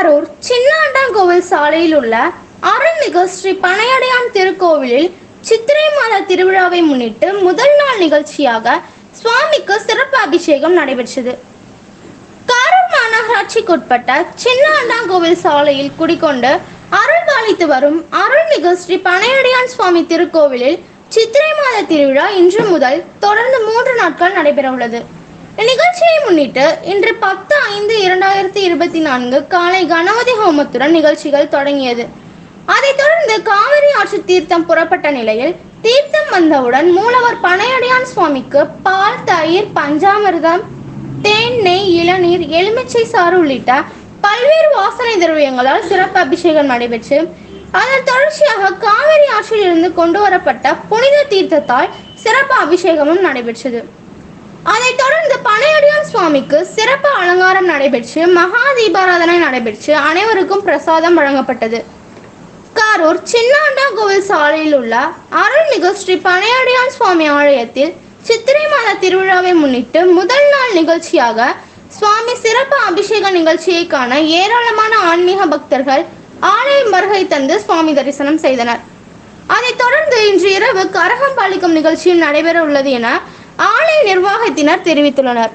திருவாரூர் சின்னாண்டாங்கோவில் சாலையில் உள்ள அருள்மிகு ஸ்ரீ பனையடையான் திருக்கோவிலில் சித்திரை மாத திருவிழாவை முன்னிட்டு முதல் நாள் நிகழ்ச்சியாக சுவாமிக்கு சிறப்பு அபிஷேகம் நடைபெற்றது. கரூர் மாநகராட்சிக்குட்பட்ட சின்னாண்டாங்கோவில் சாலையில் குடிக்கொண்டு அருள் பாலித்து வரும் அருள்மிகு ஸ்ரீ பனையடையான் சுவாமி திருக்கோவிலில் சித்திரை மாத திருவிழா இன்று முதல் தொடர்ந்து மூன்று நாட்கள் நடைபெற உள்ளது இந்நிகழ்ச்சியை முன்னிட்டு இன்று பத்து ஐந்து இரண்டாயிரத்தி இருபத்தி நான்கு காலை கணபதி ஹோமத்துடன் நிகழ்ச்சிகள் தொடங்கியது. அதைத் தொடர்ந்து காவிரி ஆற்று தீர்த்தம் புறப்பட்ட நிலையில் தீர்த்தம் வந்தவுடன் மூலவர் பனையடியான் சுவாமிக்கு பால் தயிர் பஞ்சாமிர்தம் தேன் நெய் இளநீர் எலுமிச்சை சாறு உள்ளிட்ட பல்வேறு வாசனை திரவியங்களால் சிறப்பு அபிஷேகம் நடைபெற்று அதன் தொடர்ச்சியாக காவிரி ஆற்றில் இருந்து கொண்டு வரப்பட்ட புனித தீர்த்தத்தால் சிறப்பு அபிஷேகமும் நடைபெற்றது. அதைத் தொடர்ந்து பனையடியான் சுவாமிக்கு சிறப்பு அலங்காரம் நடைபெற்று மகா தீபாராதனை நடைபெற்று அனைவருக்கும் பிரசாதம் வழங்கப்பட்டது. கரூர் சின்னாண்டா கோவில் சாலையில் உள்ள அருள்மிகு ஸ்ரீ பனையடியான் சுவாமி ஆலயத்தில் சித்திரை மாத திருவிழாவை முன்னிட்டு முதல் நாள் நிகழ்ச்சியாக சுவாமி சிறப்பு அபிஷேக நிகழ்ச்சியை காண ஏராளமான ஆன்மீக பக்தர்கள் ஆலயம் வருகை தந்து சுவாமி தரிசனம் செய்தனர். அதைத் தொடர்ந்து இன்று இரவு கரகம் பாலிக்கும் நிகழ்ச்சியும் நடைபெற உள்ளது என ஆலய நிர்வாகத்தினர் தெரிவித்துள்ளனர்.